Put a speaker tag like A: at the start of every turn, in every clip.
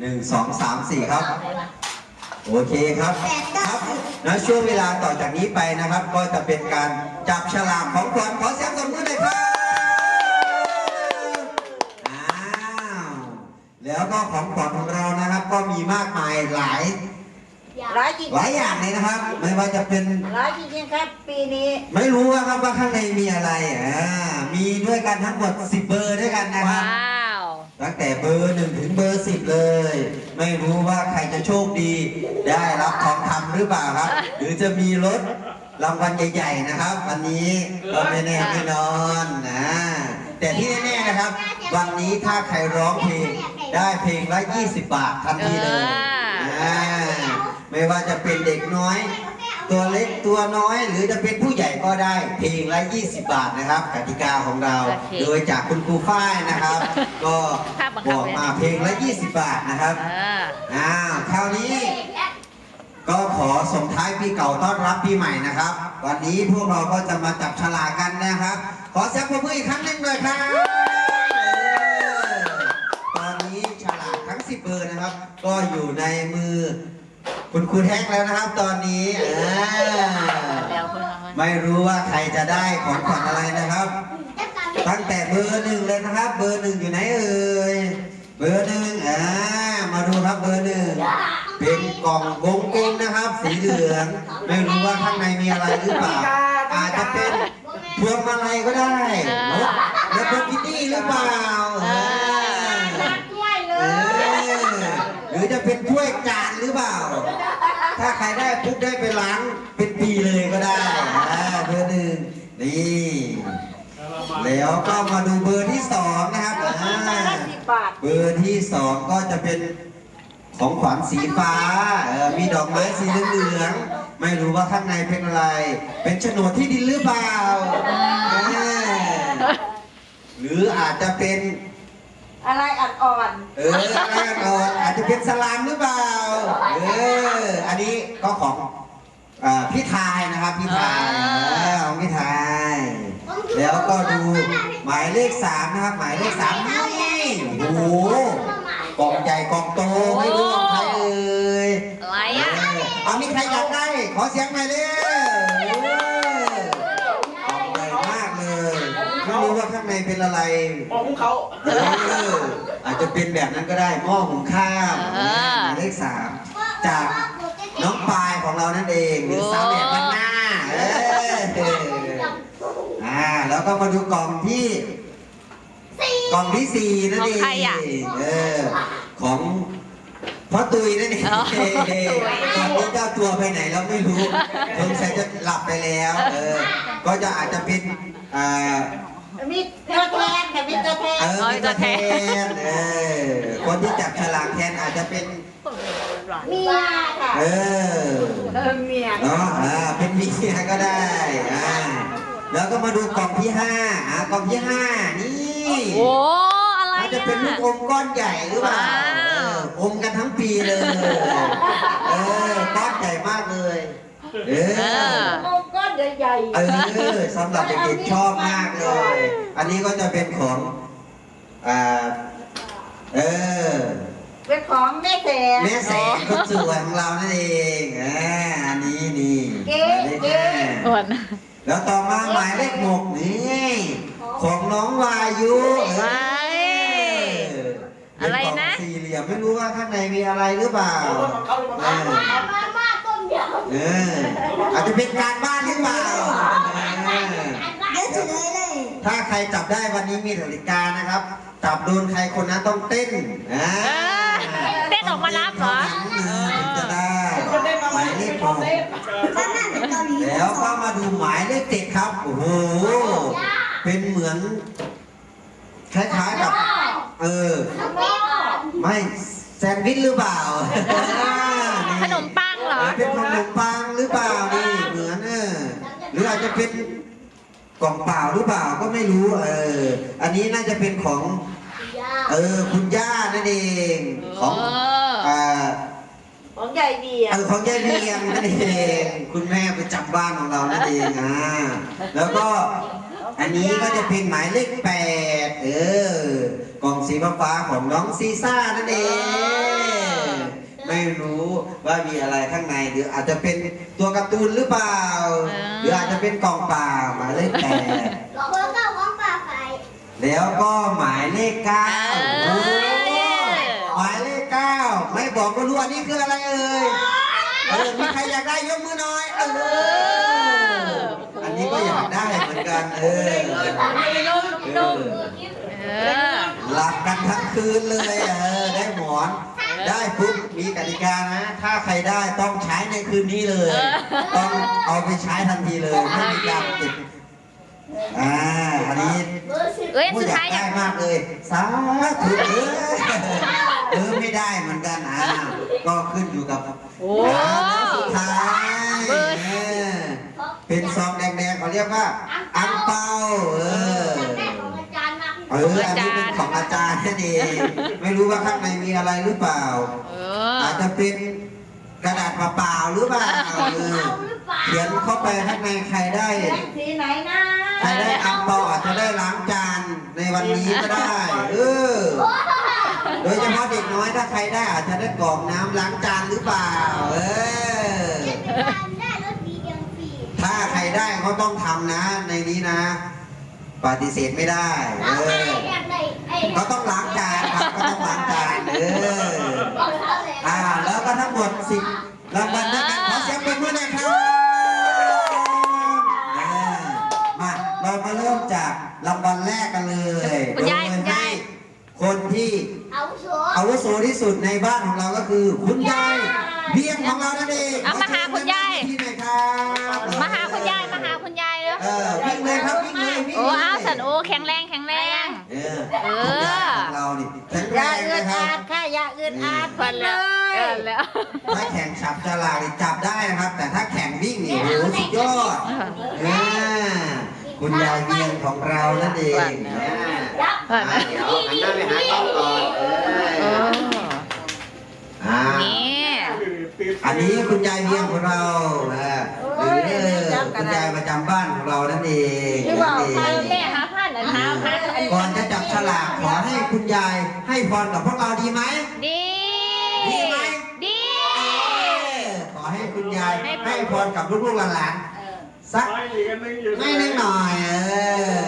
A: หนึ่งสองสามสี่ครับ โอเคครับครับแล้วช่วงเวลาต่อจากนี้ไปนะครับ ก็จะเป็นการจับฉลากของขวัญขอเสียงตบมือหน่อยครับอ้าวแล้วก็ของขวัญของเรานะครับ ก็มีมากมายหลาย
B: ร้ายจริง
A: หลายอย่างเลยนะครับ ไม่ว่าจะเป็น
B: ร้ายจริงๆครับ ปีนี้
A: ไม่รู้ว่าครับว่าข้างในมีอะไรอ่ามีด้วยกันทั้งหมด10เบอร์ด้วยกันนะครับ
C: ว้าว
A: ตั้งแต่เบอร์หนึ่งถึงเบอร์สิบเลย ไม่รู้ว่าใครจะโชคดี ได้รับทองคำหรือเปล่าครับ หรือจะมีรถรางวัลใหญ่ๆนะครับ วันนี้ก็ไม่แน่ไม่นอนนะ แต่ที่แน่ๆนะครับ วันนี้ถ้าใครร้องเพลงได้เพลงละ20 บาททันทีเลยอ่าไม่ว่าจะเป็นเด็กน้อย ตัวเล็กตัวน้อยหรือจะเป็นผู้ใหญ่ก็ได้ เพลงละ 20 บาทนะครับกติกาของเรา
C: โอเค
A: โดยจากคุณครูฝ้ายนะครับ ก็
C: ภาพบังคั
A: บบอกมาเพลงละ 20 บาทนะครับ
C: เออ
A: อ้าวคราวนี้ ก็ขอส่งท้ายปีเก่าต้อนรับปีใหม่นะครับ วันนี้พวกเราก็จะมาจับฉลากกันนะครับ ขอเสียงปรบมืออีกครั้งหนึ่งเลยครับเออตอนนี้ฉลากทั้ง 10 เบอร์นะครับ ก็อยู่ในมือ คุณครูแท็กแล้วนะครับตอนนี้เออ
C: แล้วคุณทำมัน
A: ไม่รู้ว่าใครจะได้ของขวัญอะไรนะครับ ตั้งแต่เบอร์หนึ่งเลยนะครับ เบอร์หนึ่งอยู่ไหนเอ่ยเบอร์หนึ่งอ่ามาดูครับเบอร์หนึ่งเป็นกล่องวงกลมนะครับ สีเหลือง ไม่รู้ว่าข้างในมีอะไรหรือเปล่าอาจจะเป็นพวงมาลัยก็ได้รถแล้วก็พิตตี้หรือเปล่าเออ
B: ด้วยเล
A: เอย อหรือ จะเป็นถ้วยจานหรือเปล่า ถ้าใครได้ปุ๊บได้ไปล้างเป็นปีเลยก็ได้อ่าเบอร์หนึ่งนี่แล้วก็มาดูเบอร์ที่สองนะครับอ่า
B: ได้สิบบาท
A: เบอร์ที่สองก็จะเป็นของขวัญสีฟ้าเออมีดอกไม้สีเหลืองๆไม่รู้ว่าข้างในเป็นอะไร เป็นโฉนดที่ดินหรือเปล่าเออหรืออาจจะเป็น
B: อะไรอ่อน
A: เอออะไรก่อนอาจจะเป็นสลามหรือเปล่า เออ อันนี้ก็ของเอ่อพี่ทายนะครับพี่ทายเออของพี่ทาย แล้วก็ดูหมายเลขสามนะครับ หมายเลขสามนี่โอ้โหกล่องใหญ่กล่องโตไม่รู้ของใครเอ่ย
C: อะไร
A: เอ
C: อะ
A: อเอามีใครอยากได้ ขอเสียงหน่อยเร็วเออกล่องใหญ่มากเลยไม่รู้ว่าข้างใน เป็นอะไร
D: มองพวกเขา
A: เอออาจจะเป็นแบบนั้นก็ได้หม้อหุงข้าวหมายเลขสามจากน้องปายของเรานั่นเองหรือสาวแบบบ้านหน้าเอออ่าแล้วก็มาดูกล่องที่กล่องที่สี่นั่นเอง
C: ของใครอะ
A: เออของพ่อตุยนั่นเอง
C: อ๋อพ่อตุ๋ย
A: ตอนนี้เจ้าตัวไปไหนแล้วไม่รู้สงสัยจะหลับไปแล้ว เออ ก็จะอาจจะเป็นอ่า
B: ๆมีตัวแทนแต่มีตัวแทน
A: เออเป็นตัวแทนเออคนที่จับฉลากแทนอาจจะเป็น
B: เมียค่ะ
A: เออ
B: เออเมีย
A: เนาะอ่าเป็นเมียก็ได้อ่าแล้วก็มาดูกล่องที่ห้าอ่ากล่องที่ห้านี่
C: โอ้อะไร
A: อาจจะ
C: อะ
A: เป็นลูกอมก้อนใหญ่หรือเปล่า
C: ว้าว
A: เอออมกันทั้งปีเลย เออก้อนใหญ่มากเลย เออ
B: โอ้ก้อนใหญ่ๆ
A: เออสำหรับเด็กๆชอบมากเลย อันนี้ก็จะเป็นของอ่าเออ
B: เป็นของแม่แสน
A: แม่แสงคนสวยของเรานั่นเองอ่าอันนี้นี่
B: เก๋
A: หมายเลข
B: เก๋
A: ห้า
C: ส่วน
A: แล้วต่อมาหมายเลขหกนี่ของน้องวายุ
C: ไว้
A: เออ
C: อะไรนะ
A: เป็กล่งสี่เหลี่ยมไม่รู้ว่าข้างในมีอะไรหรือเปล่า
D: เขาลง
A: เอ
D: มา
A: อ
B: มาม่าต้มย
A: เอออาจจะเป็นการบ้านหรือเปล่าเออำ
B: เดี๋ยวเฉลยเลย
A: ถ้าใครจับได้วันนี้มีกติกานะครับ จับโดนใครคนนั้นต้องเต้นอ่า
C: เออเต้นออกมารับเหรอ
A: เออถึงจะได้
D: คนเต้นมา
A: ห
D: ไหม
A: มายเลขห
D: คน
A: ก
D: เต้น
A: แล้วก็มาดูหมายเลขเจ็ดครับ โอ้โห เป็นเหมือน คล้ายๆกับ เออ ไม่แซนด์วิชหรือเปล่า
C: ขนมปังเห รอ
A: เออเป็นขนมปังหรือเปล่านี่เหมือนเออหรืออาจจะเป็นกล่องเปล่าหรือเปล่าก็ไม่รู้เอออันนี้น่าจะเป็นของเออคุณย่านั่นเองของ
C: เออ
A: อ่า
B: ของใหญ่ดีอะ
A: เออของยายเลียงนั่นเองคุณแม่ประจำบ้านของเรานั่นเองอ่าแล้วก็อันนี้ก็จะเป็นหมายเลขแปดเออกล่องสีฟ้าๆของน้องซีซ่านั่นเอง ไม่รู้ว่ามีอะไรข้างในหรืออาจจะเป็นตัวการ์ตูนหรือเปล่า หรืออาจจะเป็นกล่องเปล่าหมายเลขแปด
B: เบอร์เก้าของป่าไป
A: แล้วก็หมายเลขเก้า
C: เออ
A: โอ้หมายเลขเก้าไม่บอกก็รู้อันนี้คืออะไรเอ่ยเออมีใครอยากได้ยกมือหน่อยเอออันนี้ก็อยากได้เหมือนกันเออเออ
C: เออ
A: หลับกันทั้งคืนเลยเออได้หมอน ได้ปุ๊บมีกติกานะ ถ้าใครได้ต้องใช้ในคืนนี้เลย ต้องเอาไปใช้ทันทีเลยไม่มีการติดอ่าอันนี้
B: เบอร์สิบ
C: เอ้ย
A: ผู้
C: สุด
A: อยา
C: ท้าย
A: ก
C: อยา
A: ได้
C: ก
A: มากเลยสาธุเออเออไม่ได้เหมือนกันอ่าก็ขึ้นอยู่กับ
C: โอ้
A: อ่าแล้วสุดท้าย
C: เบอร์
A: เออเป็นซองแดงๆเขาเรียกว่าอังเปาเออ
B: มาก
A: เอออันนี้เป็นของอาจารย์นั่นเองไม่รู้ว่าข้างในมีอะไรหรือเปล่า
C: เออ
A: อาจจะเป็นกระดาษเปล่าๆหรือเปล่าเออ
B: เอาหรือเปล่า
A: เขียนเข้าไปข้างในใครได้
B: แบงค์สีไหนนะ
A: ใครได้อังเปาอาจจะได้ล้างจานในวันนี้ก็ได้เออโดยเฉพาะเด็กน้อยถ้าใครได้อาจจะได้กรอกน้ำล้างจานหรือเปล่า เออ
B: ได้รถดีเอ็มฟรี
A: ถ้าใครได้เขาต้องทำนะ ในนี้นะ ปฏิเสธไม่ได้ เอ
B: เอาไป
A: อ
B: อยากได้ไอ้
A: รางวัลด้วยกันขอเสียงปรบมือหน่อยครับอ่ามาเรามาเริ่มจากรางวัลแรกกันเลย
C: คุณยาย
A: โด
C: คุณยาย
A: ให้คนที่
B: เอาโซ่
A: อาวุโสที่สุดในบ้านของเราก็คือ คุณยายเบี้ยงของเรานั่นเอง
C: เอามาหา ฟันแล้วเออแล้ว
A: ถ้าแข่งฉับฉลากนี่จับได้นะครับ แต่ถ้าแข่งวิ่งนี่โหสุดยอดอ่าคุณยายเวียงของเรานั่นเองอ่า
B: ยับ
A: อ่าเดี๋ยวหันหน้าไปหากล้องก่อนเอ
C: เอ
A: อ
C: อ
A: อ่า
C: นี่
A: อันนี้คุณยายเวียงของเราอ่าหรือคุณยายประจำบ้านของเรานั่นเอง
B: ที่บ
A: นั่
B: อนก
A: เอง
B: ไปแม่หาพันอันหาพันอัน
A: ก่อนจะจับฉลากขอให้คุณยายให้พรกับพวกเราดีไหม
C: ดี
A: ดีไหม
C: ดี
A: ขอให้คุณยายให้พรกับลูกๆหลานๆสัก
D: ไม่อีกอันหนึงอยู่
A: ไม่นิดหน่อยเออ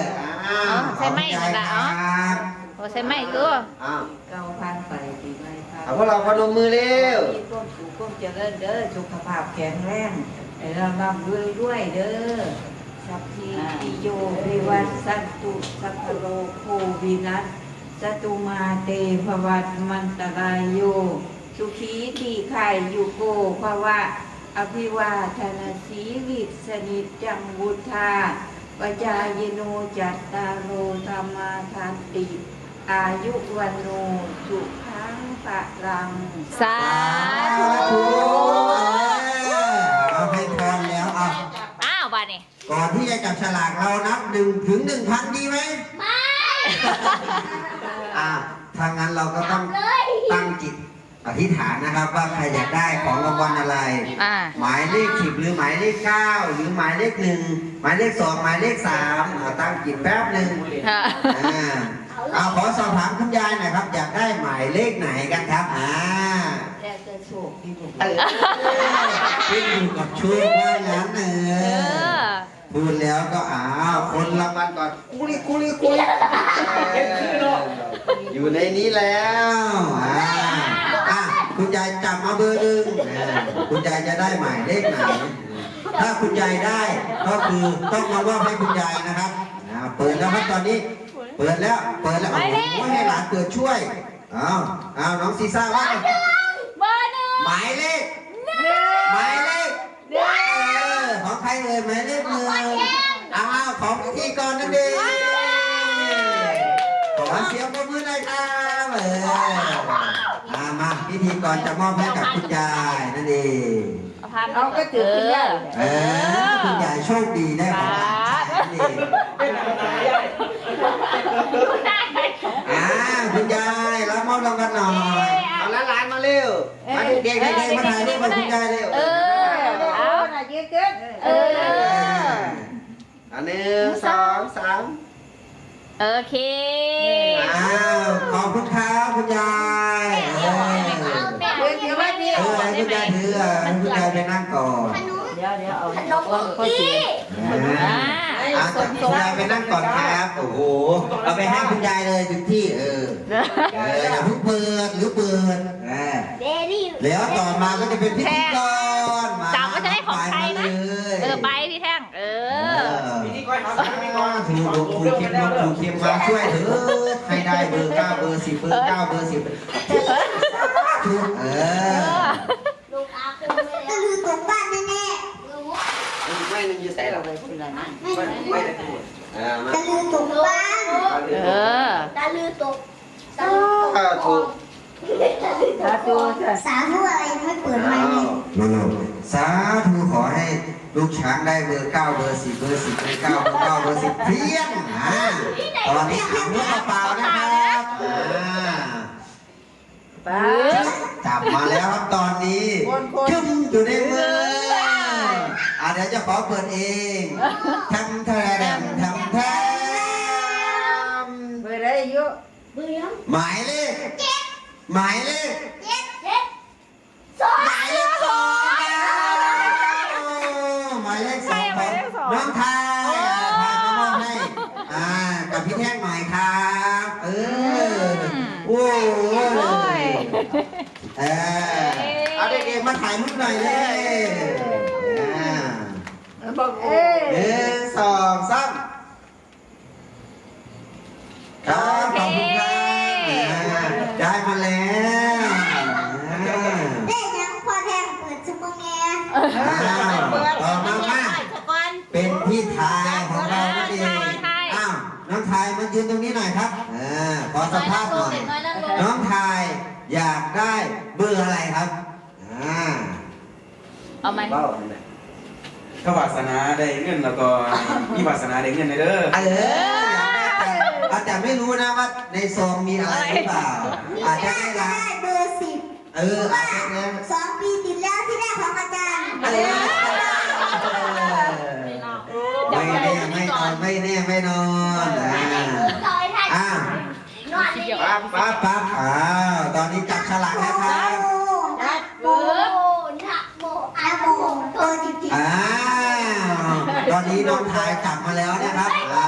A: อ้าวขอบคุณยายครับ
C: โอ้ใช่ไหมตัว
A: อ้าว
E: เก้าพันไปปีใหม่ค่ะ
A: เอาพวกเราพนมมือเร็ว
E: มีความสุขความเจริญเด้อสุขภาพแข็งแรงให้เราร่ำรวยรวยเด้อสัพพิติโยวิวัสสันตุสัพพะโลกโควินัสสตุมาเตภวัตมันตรายโย สุขีที่ไข่อยู่โกภวะ อภิวาทนาสีวิสนิจจังวุธาปจายโนจัตตารโอธรรมาทานติ อายุวันโนสุขังปะรัง
C: สาธุ
A: เอาให้พรแล้วเอา
C: อ้าวบ้านนี่
A: ก่อนที่จะจับฉลากเรานับหนึ่งถึงหนึ่งพันดีไหมไม่อ่าถ้างั้นเราก็ต้อง
B: เลย
A: ตั้งจิต อธิษฐานนะครับว่าใครอยากได้ของรางวัลอะไร
C: อ่า
A: หมายเลขสิบหรือหมายเลขเก้าหรือหมายเลขหนึ่งหมายเลขสองหมายเลขสามเอาตั้งจิตแป๊บหนึ่ง
C: ค่ะ
A: อ่าเอาขอสอบถามคุณยายหน่อยครับ อยากได้หมายเลขไหนกันครับอ่า
E: แต่จะโชคดีบุก
A: เออขึ้นอยู่กับโชคว่างั้นเอ
C: เอ
A: อ
C: อ
A: พูดแล้วก็อ้าวคนรางวัลก่อนกุลิกุลิกุลิอยู่ในนี้แล้วอ่าอะ คุณยายจับมาเบอร์หนึ่งอ่าคุณยายจะได้หมายเลขไหน ถ้าคุณยายได้ก็คือต้องมามอบให้คุณยายนะครับอ่าเปิดแล้วครับตอนนี้ เปิดแล้ว เปิดแล้วโอ้โหให้หลานเปิดช่วย อ้าว อ้าว น้องซีซ่าว่า
B: เบอร์หนึ่ง
A: หมายเลข หมายเลขเออของใครเอ่ยหมายเลขหนึ่งอ้าวของพิธีกรนั่นเองขอเสียงปรบมือหน่อยครับเออ อ่ามาพิธีกรจะมอบให้กับคุณยายนั่นเอง
B: เอาก็ถือขึ้นได้
A: เออคุณยายโชคดีได้ของหลานชายนั่นเองอ่าคุณยายรับมอบรางวัลหน่อยเอาหลานๆมาเร็วมาเด็กๆเด็กๆมาถ่ายรูปกับคุณยายเร็ว
C: เออ
B: เอาหน่ะยืนขึ้น
C: เออ
A: อันหนึ่งสองสาม
C: โอเค
A: อ้าวขอบคุณครับคุณยายเออ
E: เดี๋ยวเดี๋ยวว่านี่
A: เออให้คุณยายถืออะให้คุณยายไปนั่งก่อน
E: เดี๋ยวเดี๋ยวเอา
B: ขนม
E: ก้อนก็เสีย
C: อ่า
A: อ่าคุณยายไปนั่งก่อนครับโอ้โหเอาไปให้คุณยายเลยถึงที่เออเอออย่าเพิ่งเปิดหรือเปิดอ่า
B: เดลี่
A: แล้วต่อมาก็จะเป็นพิธีกรมา
C: จับว่าจะได้ของใครนะ
A: ไปมาเลย
C: เออไปพี่แท่งเอ
A: เอ
C: อ
A: อ
D: พิธีกรครับพิธีกร
A: ถูกถูกถูกเข็มถูกเข็มมาช่วยเถอะให้ได้เบอร์เก้าเบอร์สิบเบอร์เก้าเบอร์สิบถูกเออ
B: ลูกอาคือไม่ได้ลืมตกบ้านแน่ๆรู้
D: ไม่นึงยืดใส่หรอก
E: ไปพูดอะไรนะ
B: ไม่
D: ไม่
B: ไม่
D: ไม่ได้พูด
A: อ่ามา
B: ตะลือตกบ้าน
C: เออ
B: ตะลือตกตะลือตก
D: ถูก
E: สาธุจ้ะ
B: สาธุอะไรยังไม่เปิดไมค์เลย
A: โน่นๆสาธุขอให้ ลูกช้างได้เบอร์เก้าเบอร์สิบเบอร์สิบเบอร์เก้าเบอร์เก้าเบอร์สิบเพียงอ่าตอนนี้ถามเรื่องเปล่านะครับอ่า
E: ป้า
A: จับมาแล้วครับตอนนี้จุ่มอยู่ในมืออะเดี๋ยวจะขอเปิดเองทำแทมทำแทม
E: เบอร์อะไรอยู่
B: เบื่อ
A: หมายเลขหมายเลขหมายเลขสองหมายเลขสองของน้องไทยอะพายมามอบให้อ่ากับพี่แท่งหน่อยครับเออโอ้
C: โอ้ย
A: เออเอาเด็กๆมาถ่ายรูปหน่อยเลยอ่า
E: บอกเอ้ย
A: หนึ่งสองสามครับขอบคุณครับอ่าได้มาแล้วอ่า
B: ได้ยังพอแทงเปิดชั่วโมงแง่
A: อ้าวต่อมามาเป็นพี่ทายของเรานั่นเอง
C: น้องทาย
A: อ้าวน้องทายมายืนตรงนี้หน่อยครับอ่าขอสัมภาษณ์หน่อยน้องทายอยากได้ เบอร์อะไรครับ อ่า
C: เอาไหม
D: เบ้าถ้าวาสนาได้เงินแล้วก็มีวาสนาได้เงินเด้อ
A: เอออยากได้แต่อาจจะไม่รู้นะว่าในซองมีอะไรหรือเปล่า อาจจะได้รับ
B: ได้เบอร์สิบ
A: เอออาจจะได้
B: สองปีติดแล้วที่ได้ของอาจารย์
A: เออไม่แน่ไม่นอนไม่แน่ไม่นอนอ่า
B: ต่อยท่าน
A: อ้าวน
B: อนเลย
A: ปั๊บปั๊บปั๊บอ้าวตอนนี้จับฉลากแล้วครับ
B: นะโมนะโมอะโมเบอร์จริง
A: อ้าวตอนนี้น้องทายจับมาแล้วนะครับอ่า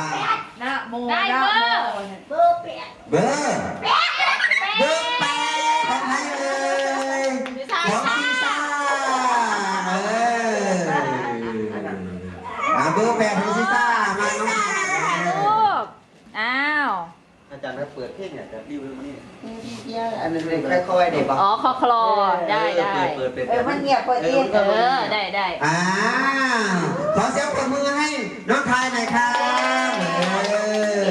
E: นะโม
C: ได้
E: นะ
C: เบอ
E: โม
C: ร์
B: ๆเบอร์แปด
A: เบอร์
D: เปิดเพลงเนี่ยจะรีวิวมานี่อันนึงเลยค่อยๆเด็ก
C: อ๋อคอคลอได้ได้
D: เปิดเปิด
E: เออมันเงียบกว่าอีก
C: เออได้ได้
A: อ้าวขอเสียงปรบมือให้น้องทายหน่อยครับเออ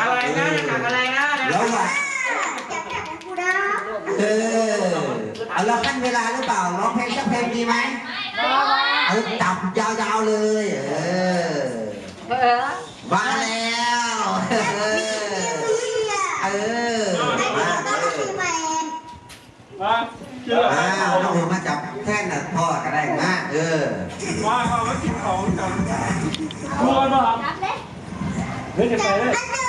D: อะไรนะอะไรนะ
A: แล้วว่า
B: จับจับกูนะ
A: เออเอาเราขั้นเวลาหรือเปล่าร้องเพลงสักเพลงดีไหม เอาจับยาวๆเลย เออ
E: เออ
A: มาแล้วเออเออมาเอ ออ้าวน้องหนูมาจับแท่นน่ะพ่อก็ได้มาเออ
F: ว่าเขาก็กินของจังรวนป่ะครับ
B: จับเลย
F: เฮ้ยจะไป
B: จับ
F: เลย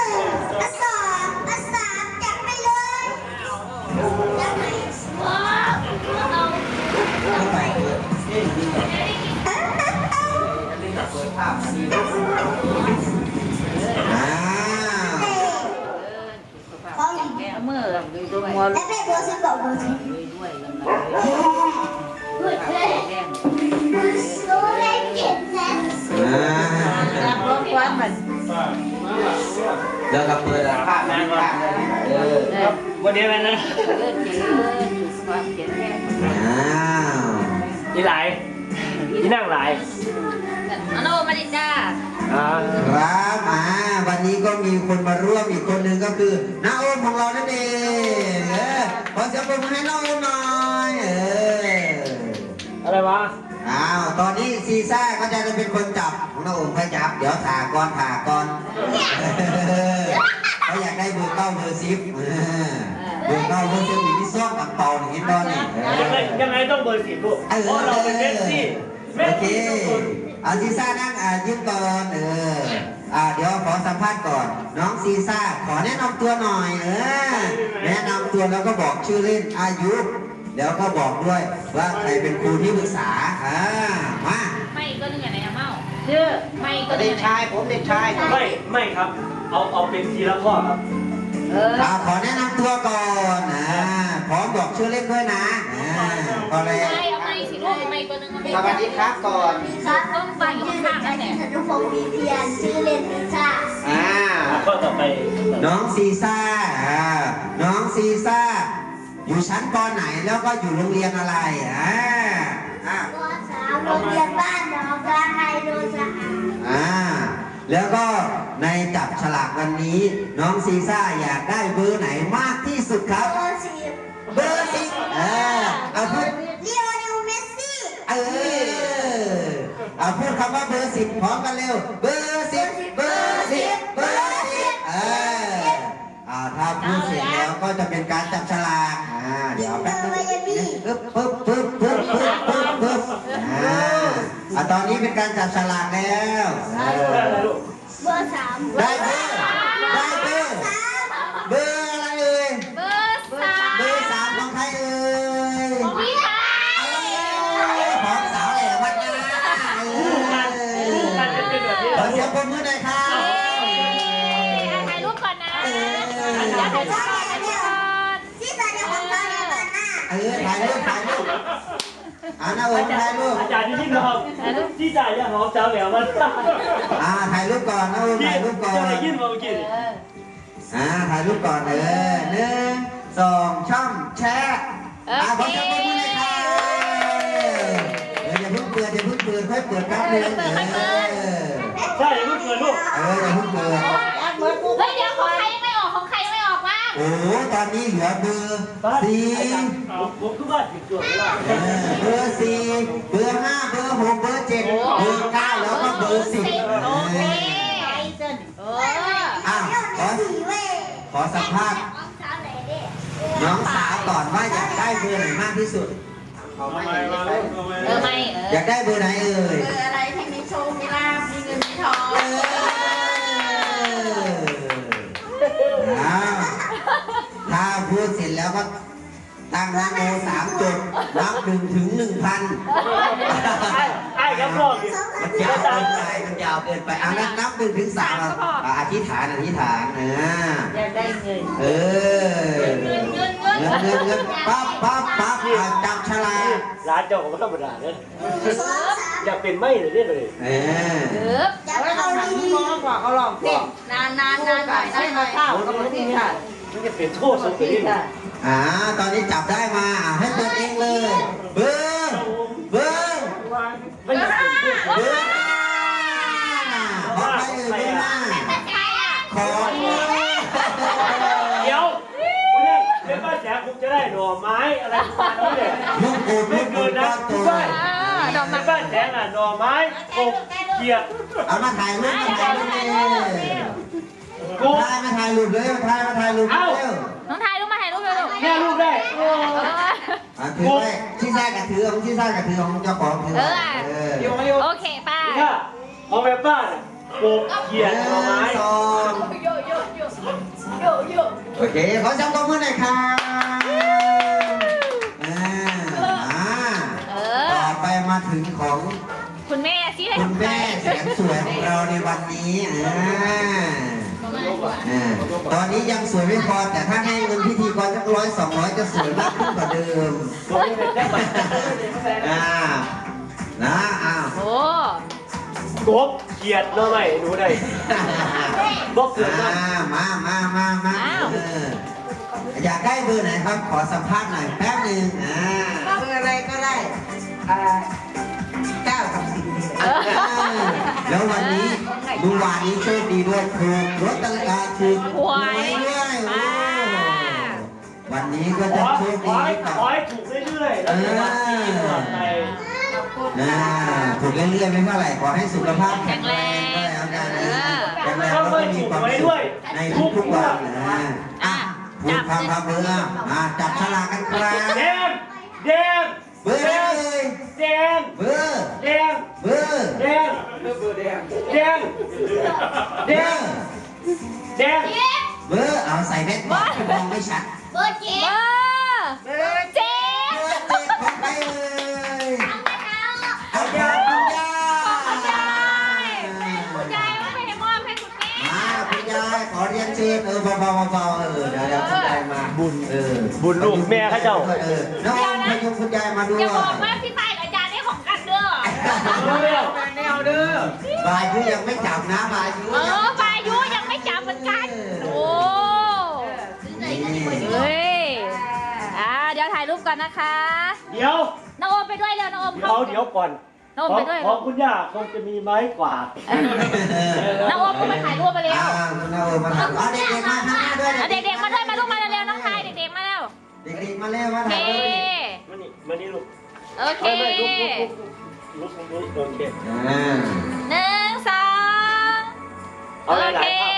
B: วั
D: นนี้
E: มันนะ
B: เลิ
E: ศเจ๋งความเจ๋งแรง
A: อ้าว
F: นี่หลายนี่นั่งหลาย
C: อโนมาดิจ้า
F: อ่า
A: ครับอ่าวันนี้ก็มีคนมาร่วมอีกคนหนึ่งก็คือน้าโอมของเรานั่นเองเออขอเสียงปรบมือให้น้าโอมหน่อยเออ
F: อะไรวะ
A: อ้าวตอนนี้ซีซ่าก็จะเป็นคนจับของน้าโอมค่อยจับ เดี๋ยวถาก่อนถาก่อนเออเขาอยากได้เบอร์เก้าเบอร์สิบ เออเบอร์เก้าเบอร์สิบมีพี่ซ่อนกับเป่าหนึ่งเห็นบอลนี่เอ
F: ยังไง
A: อ
F: ยังไงต้องเบอร์สิบลูกเพราะเราเป็นเมสซี่เม
A: โอ
F: ส
A: เค
F: ซี่ทุกคน
A: เอาซีซ่านั่งอ่ายืนก่อนเอออ่าเดี๋ยวขอสัมภาษณ์ก่อน น้องซีซ่าขอแนะนำตัวหน่อยเออแนะนำตัวแล้วก็บอกชื่อเล่นอายุแล้วก็บอกด้วยว่าใครเป็นครูที่ปรึกษาอ่ามา
C: ไม่ก็นึงอย่างไหนอะเมา
E: ชื่อ
C: ไม่ก็นึ
A: เด็
C: ง
A: กชายผมเด็กชาย
F: ไม่ไม่ครับ เอาเอาเป็นทีละข้อครับ
E: เออ
A: อ่าขอแนะนำตัวก่อนอ่าพร้อมบอกชื่อเล่นด้วยนะอ่าก็เลย
C: ไม่เอาไม่สิลูกไม่ก็นึงเอาไม่
A: สวัสดีครับก่อน
B: ครับ
C: ต้องไปอยู่ข้างๆนั่นแหละ
B: ธนุพงศ์มีเพียรชื่อเล่นพิซซ่า
A: อ่า
F: ข้อต่อไป
A: น้องซีซ่าอ่าน้องซีซ่า อยู่ชั้นปไหนแล้วก็อยู่โรงเรียนอะไรอ่าอ่า
B: ปสามโรงเรียนบ้านหนองกระไฮโดนสะอาด
A: อ่า แล้วก็ในจับฉลากวันนี้ น้องซีซ่าอยากได้เบอร์ไหนมากที่สุดครับ
B: เบอร์สิบ
A: เบอร์สิบเออเอาพูด
B: เลีโอเนลเมสซี่
A: เออเอาพูดคำว่าเบอร์สิบพร้อมกันเร็ว เบอร์สิบเบอร์สิบเบอร์สิบเอออ่าถ้าพูดเสร็จแล้วก็จะเป็นการจับฉลากอ่าเดี๋ยวแป๊บนึงปึ๊บปึ๊บปึ๊บปึ๊บปึ๊บปึ๊บปึ๊บอ่า อ่าตอนนี้เป็นการจับฉลากแล้วเออ
B: เบอร์สาม
A: ได้เบอร์ได้เบอร์เบอร์อะไรเอ่ย
C: เบอร์สาม
A: เบอร์สามของใครเอ่ย
C: พี่ค่ะ
A: ของสาวแหล่วัดนาเออ
F: การจะเป็นแบบนี้
A: ขอเสียงปรบมือหน่อยครับ
C: ถ่ายรูปก่อนนะอย่าถ่ายรูปก่อนถ่ายรูปก่อน
B: ที่ตอนนี้ผมตอนนี้ตอนหน้า
A: เออถ่ายรูปถ่ายรูป อ่านะเอิญถ่ายรูป
F: อาจารย์ที่ยิ่งนะครับที่จ่ายยาหอมเจ้าแหลวมัน
A: อ่าถ่ายรูปก่อนนะเอิญ
F: ที่
A: ถ่ายรูปก่อน
F: จะได้ยินมาเมื่อกี้
A: อ่าถ่ายรูปก่อนเออหนึ่งสองช่องแชร์อ่าขอเสียงปรบมือหน่อยครับเอออย่าเพิ่งเปิดอย่าเพิ่งเปิดค่อยเปิดแป๊บนึงเออ
F: ใช่อย่าเพิ่งเกินลูก
A: เอออย่าเพิ่งเปิด
C: เฮ้ยเดี๋ยวขอ
A: โอ้โหตอนนี้เหลือเบอร์สี่
F: ผมผมคือว่าผิดจุดว่า
A: เออเบอร์สี่เบอร์ห้าเบอร์หกเบอร์เจ็ดเบอร์เก้าแล้วก็เบอร์สิบ
C: โอเค
B: ไอเซน
C: เอ
B: เอ
C: อ
A: อ้าวขอ
B: สี่เว้ย
A: ขอสัมภาษณ์
B: ของสาวไหนเด้
A: น้องสาวก่อนว่าอยากได้เบอร์ไหนมากที่สุด
F: เอาไม่มาลูกเอาไม่
C: เออไม่เอ
A: อยา
C: อก
A: ได้เบอร์ไหนเอ่ย
E: เบอร์อะไรที่มีโชคมีลาภมีเงินมีทอง
A: เอออ้าวถ้าพูดเสร็จแล้วก็ตั้งนะโมสามจบนับหนึ่งถึงหนึ่งพัน
F: ไอ้ไอ้ครับพ่อ
A: มันยาวเกินไปมันยาวเกินไปอะนับนับหนึ่งถึงสามอะอะอธิษฐานอธิษฐานอ่า
E: อยากได้เงิน
A: เออ
C: เงินเงินเงิน
A: เงินเงินเงินปั๊บปั๊บปั๊บอะจับฉลาก
F: ร้านเจ้าของธรรมดาเนี่ย
B: สองสาม
F: อยากเป็นไม่เลยเนี่ยเลย
A: เออ
C: เออ
B: จับ
E: เอา
B: เอา
E: หนัง
B: ดี
E: มองกว่าเขาลองสินานนานนานหน่อยนะหน่อยข้าวกับที่ค่ะ
F: มันจะเป็นโทษสุด
E: ที่
F: ที่
E: ค่ะ
A: อ่า ตอนนี้จับได้มาอะให้เปิดเองเลย เบอร์เบอร์
F: มันจะเป็นโทษ
A: เบอร์ห้าขอไปเอ่ยเบอร์ห้า
C: ใครอะ
A: ขอ
F: เดี๋ยวคุณเนี่ยเป็นบ้านแฉคุณจะได้หน่อไม้อะไรประมาณนี้เลย
A: ลูกกูด
F: ไม่
A: ลูกกู
F: เกิ
A: ด
F: นนะ
A: ก้อนโต
F: ใช่เป็นบ้านแฉอะหน่อไม้กบเขียด
A: เอามาถ่ายรูปมาถ่ายรูปเลย
F: กบ
A: ถ่ายมาถ่ายรูปเลยมาถ่ายมาถ่ายรูปเร็ว
C: น้องถ่ายรูปมาถ่ายรูปเลยลูก
F: แม่ลูกได้
C: เออ
A: อะถือไว้ที่ซ่ากระถือของที่ซ่ากระถือของเจ้าของถือไว้เออ
F: โยโย่
C: โอเคป้า
F: ถ้าของแม่บ้านกบเขียดหน่อไม้
A: สองโอเคขอจับตัวมือหน่อยครับอ่าอ่า
C: เอ
A: ต่
C: อ
A: อไปมาถึงของ
C: คุณแม่ชี้ให้
A: คุณแม่แสนสวยของเราในวันนี้อ่า อ่าตอนนี้ยังสวยไม่พอแต่ถ้าให้เงินพิธีกรสักร้อยสองร้อยจะสวยมากขึ้นกว่าเดิม
F: ผมไม่ได้บัตร
A: อ่านะอ้าว
C: โอ้
F: กบเขียดหน่อไม้หนูได้บอกเกิดมา
A: อ่ามามามามาเอออยากได้เบอร์ไหนครับ ขอสัมภาษณ์หน่อยแป๊บหนึงอ่า
E: เบอร์อะไรก็ได้อ่าเก้ากับสิบ
C: เออ
A: แล้ววันนี้ เมื่อวานนี้โชคดีด้วยถูกรถตะลาถูก
C: หวย
A: ด้วยโอ้
C: อ่า
A: วันนี้ก็
F: ข
A: จะ
F: อ
A: โชค
F: ข
A: ดี
F: อให้
A: กับ
F: ขอให้ถูกเรื่อยๆแล้วจะมาที่ตลอดไป
E: ขอบคุณ
A: อ่า
E: ค่ะ
A: ถูกเรื่อยๆไม่เท่าไหร่ขอให้สุขภาพแข็งแรงก็แล้วกันนะแข็งแรงแล้วก็มีความสุขในทุกๆวันนะอะพูดคำคำเบอร์อะจับฉลากกันครับ
F: แดงแดง
A: เบอร์อะไรเลย
F: แดง
A: เบอร์
F: แดง
A: เบอร์
F: แดง
D: เบอร์แดง
F: แดง
A: เบ
F: แด
A: องร์
F: แดง
A: เบอร์เอาใส่แว่นก่อนมองไม่ชัด
B: เบอร์เจ็
C: เบอร์เจ็
A: เบอร์เจ็ดของใครเอ่ย
B: เอาไปเอา
A: เอายาคุณยา
C: คุณยายคุณยายเอาไปให้มอบให้คุณแม่
A: มาคุณยายขอเรียนเชิญเออเบาๆเบาๆเออเดี๋ยวเดี๋ยวคุณยายมาบุญเออ
F: บุญลูกแม่เขาเจ้า
A: เออน้องอม ยุงคุณยายมาด้วย
C: อย่าบอกว่าพี่ตายกับยายได้ของกันเด้อ
F: เร็ว
D: แนวเด้อบา
A: ยุยังไม่จับนะบายุ
C: เออปายุยังไม่จับเหมือนกัน โอ้
A: นี่
C: เฮ้ย อ่า เดี๋ยวถ่ายรูปก่อนนะคะ
F: เดี๋ยว
C: น้องโอมไปด้วยเร็วน้องโอม
F: เดี๋ยวเดี๋ยวก่อน
C: น้องโอม
F: ขอ
C: ไปด้วย
F: ของคุณย่าคงจะมีไม้กวาด
C: น้องโอมก็มาถ่ายรูปไปเร็ว
A: อ่าน้องโอมมาถ่ายเอาเด็กๆมาข้างหน้าด้วย
C: เอาเด็กๆมาด้วยมาลูกมาเร็วๆน้องชายเด็กๆมาแล้ว
A: เด็กๆมาเร็วมา
C: โอเค
A: ถ่ายด้วย
F: มานี่มานี่ลูก
C: โอเค
F: ไม่ไม่ลุกลุกลุกลุกลุกลุกโอเค
A: อ่า
C: หนึ่งสอง
F: เอาหล